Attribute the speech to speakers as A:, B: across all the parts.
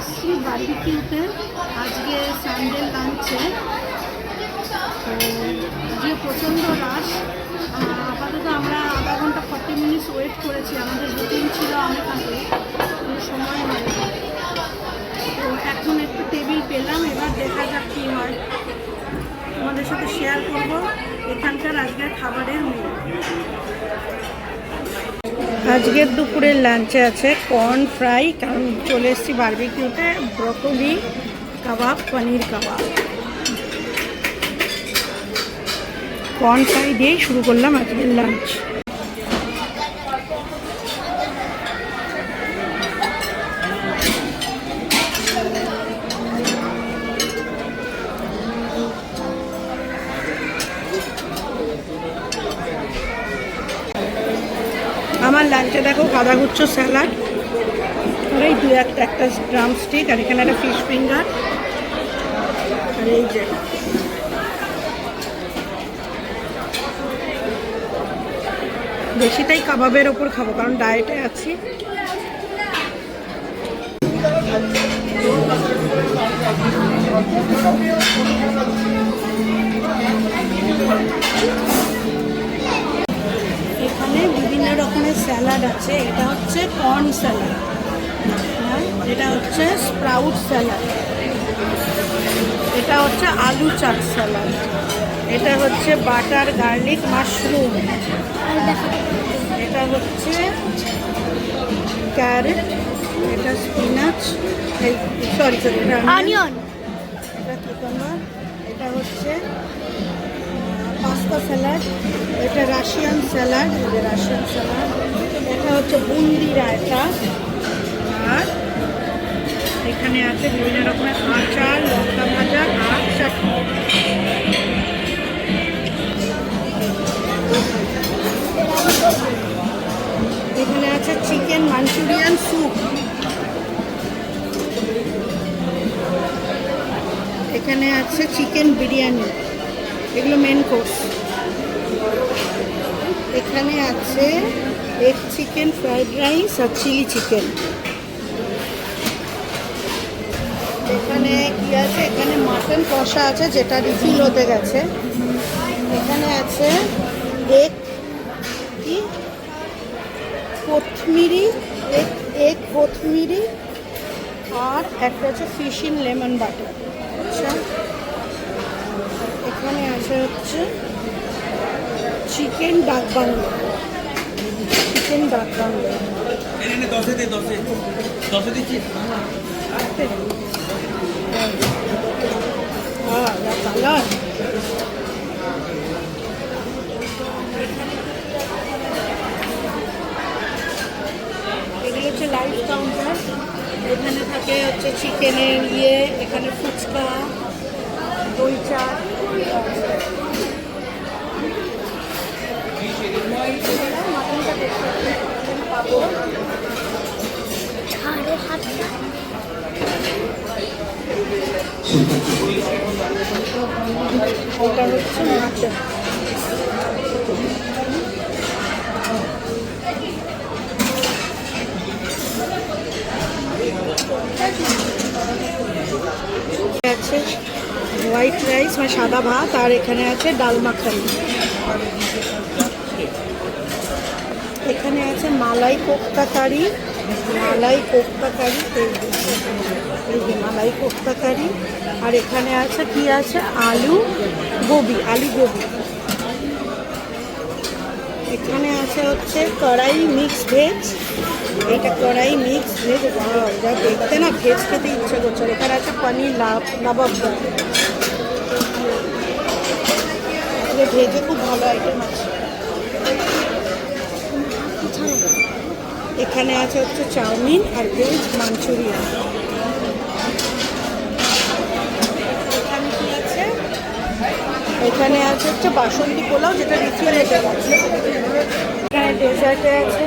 A: এসেছি বার্বিকিউতে আজকে সানডে লাঞ্চে তো যে প্রচণ্ড রাশ আপাতত আমরা আধা ঘণ্টা ফর্টি মিনিটস ওয়েট করেছি। আমাদের বুকিং ছিল অনেক আগে কিন্তু সময় হয়নি তো এখন একটু টেবিল পেলাম, এবার দেখা যাক কী হয়। তোমাদের সাথে শেয়ার করব। এখানকার আজকের খাবারের মেনু আজকের দুপুরের লাঞ্চে আছে কর্ন ফ্রাই কারণ চলে এসেছি বার্বিকিউতে broccoli kebab paneer kebab corn fry দিয়েই শুরু করলাম আজকের লাঞ্চ গাঁদাগুচ্ছ স্যালাড আর এই দু একটা একটা ড্রাম স্টিক, আর এখানে একটা ফিশ ফিঙ্গার। আর এই যে, বেশিটাই কাবাবের ওপর খাব, কারণ ডায়েটে আছি। এখানে বিভিন্ন রকমের স্যালাড আছে। এটা হচ্ছে কর্ন স্যালাড। এটা হচ্ছে স্প্রাউট স্যালাড। এটা হচ্ছে আলু চাট স্যালাড। এটা হচ্ছে বাটার গার্লিক মাশরুম। এটা হচ্ছে ক্যারেট এটা স্পিনাচ সরি সরি এটা
B: অনিয়ন
A: এটা এটা হচ্ছে পাস্তা স্যালাড, এটা রাশিয়ান স্যালাড রাশিয়ান স্যালাড, এটা হচ্ছে বুন্দি রায়তা আর এখানে আছে বিভিন্ন রকমের আচার, লঙ্কা ভাজা, আর চাটনি এখানে আছে চিকেন মাঞ্চুরিয়ান স্যুপ। এখানে আছে চিকেন বিরিয়ানি। এগুলো মেন কোর্স এখানে আছে এগ চিকেন ফ্রাইড রাইস আর চিলি চিকেন এখানে কি আছে? এখানে মাটন কষা আছে, যেটা রিফিল হতে গেছে। এখানে আছে এগ কি? কোথমিরি এগ এগ কোথমিরি আর একটা হচ্ছে ফিশ ইন লেমন বাটার আচ্ছা। আছে হচ্ছে chicken dak bungalow. Chicken dak bungalow. Colour. এগুলো হচ্ছে লাইভ কাউন্টার এখানে থাকে হচ্ছে চিকেনের ইয়ে এখানে ফুচকা দই চা মাটনটা দেখতে পাবো
B: ছাড়ে হাতটা
A: ওটা হচ্ছে মাটন আছে হোয়াইট রাইস মানে সাদা ভাত, আর এখানে আছে ডাল মাখানি। এখানে আছে মালাই কোপ্তা কারি মালাই কোপ্তা কারি এই যে, মালাই কোপ্তা কারি আর এখানে আছে কি আছে? আলু গোবি আলু গোবি। এখানে আছে হচ্ছে কড়াই মিক্স ভেজ। এইটা কড়াই মিক্স ভেজ যা দেখতে না ভেজ খেতে ইচ্ছে করছে। এখানে আছে পনির লাভ লাবাব ভেজে খুব ভালো আইটেম আছে। এখানে আছে হচ্ছে চাউমিন আর ভেজ মাঞ্চুরিয়ান। এখানে কি আছে? এখানে আছে হচ্ছে বাসন্তী পোলাও, যেটা রিফ্রিজারেটর আছে এখানে ডেজার্টে আছে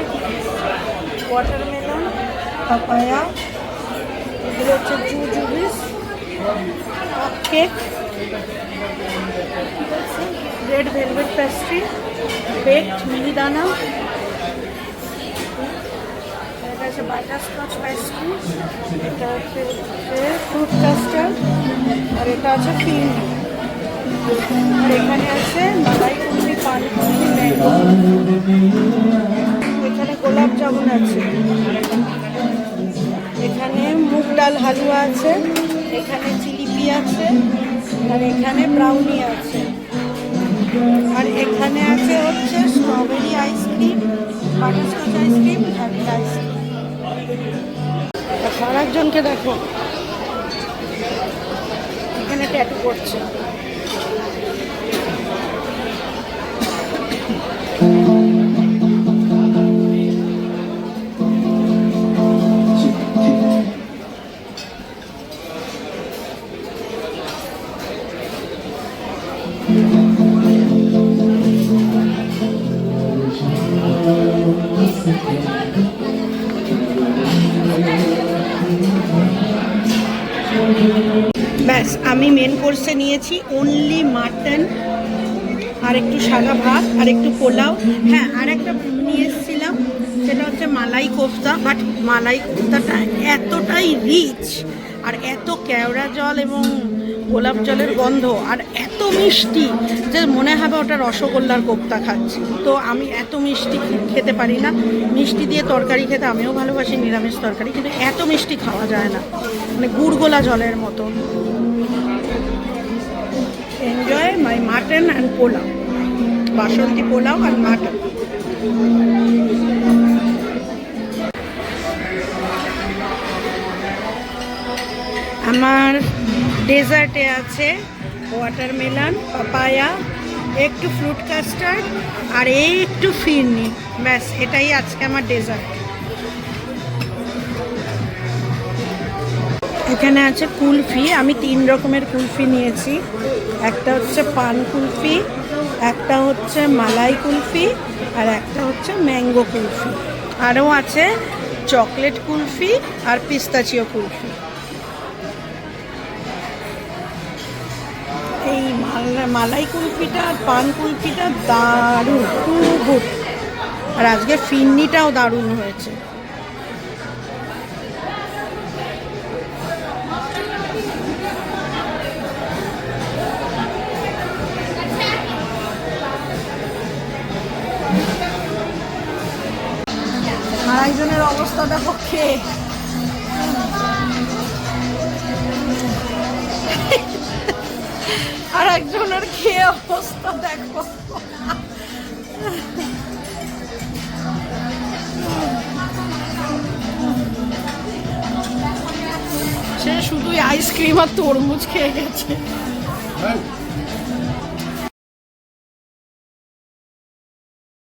A: ওয়াটারমেলন পাপায়া এগুলো হচ্ছে jujubes cupcake red velvet pastry baked mihidana এটা আছে বাটারস্কচ আইসক্রিম এটা হচ্ছে ফ্রুট কাস্টার্ড, আর এটা আছে পিন আর এখানে আছে মালাই কুলফি পান কুলফি ম্যাঙ্গো। এখানে গোলাপ জামুন আছে। এখানে মুগ ডাল হালুয়া আছে। এখানে জিলিপি আছে। আর এখানে ব্রাউনি আছে। আর এখানে আছে হচ্ছে strawberry ice cream butterscotch ice cream vanilla ice cream. আর একজনকে দেখো। এখানে ট্যাটু করছে। কোর্সে নিয়েছি অনলি মাটন আর একটু সাদা ভাত, আর একটু পোলাও। হ্যাঁ আর একটা নিয়ে এসেছিলাম, সেটা হচ্ছে মালাই কোফতা বাট মালাই কোফতাটা এতটাই রিচ আর এত কেওড়া জল এবং গোলাপ জলের গন্ধ, আর এত মিষ্টি যে মনে হবে ওটা রসগোল্লার কোফতা খাচ্ছি। তো আমি এত মিষ্টি খেতে পারি না। মিষ্টি দিয়ে তরকারি খেতে আমিও ভালোবাসি, নিরামিষ তরকারি, কিন্তু এত মিষ্টি খাওয়া যায় না। মানে গুড়গোলা জলের মতো। Enjoy my mutton and pulao. Basanti pulao R mutton. আমার ডেজার্টে আছে ওয়াটারমেলন পাপায়া একটু ফ্রুট কাস্টার্ড আর একটু ফিরনি। ব্যাস, এটাই আজকে আমার ডেজার্ট এখানে আছে কুলফি আমি তিন রকমের কুলফি নিয়েছি। একটা হচ্ছে পান কুলফি একটা হচ্ছে মালাই কুলফি আর একটা হচ্ছে ম্যাঙ্গো কুলফি আরও আছে চকলেট কুলফি আর পিস্তাচিও কুলফি এই মাল- মালাই কুলফিটা আর পান কুলফিটা দারুণ, খুব আর আজকে ফিন্নিটাও দারুণ হয়েছে। আরেকজনের অবস্থা দেখো খেয়ে আর একজনের খেয়ে অবস্থা দেখো? সে শুধুই আইসক্রিম আর তরমুজ খেয়ে গেছে।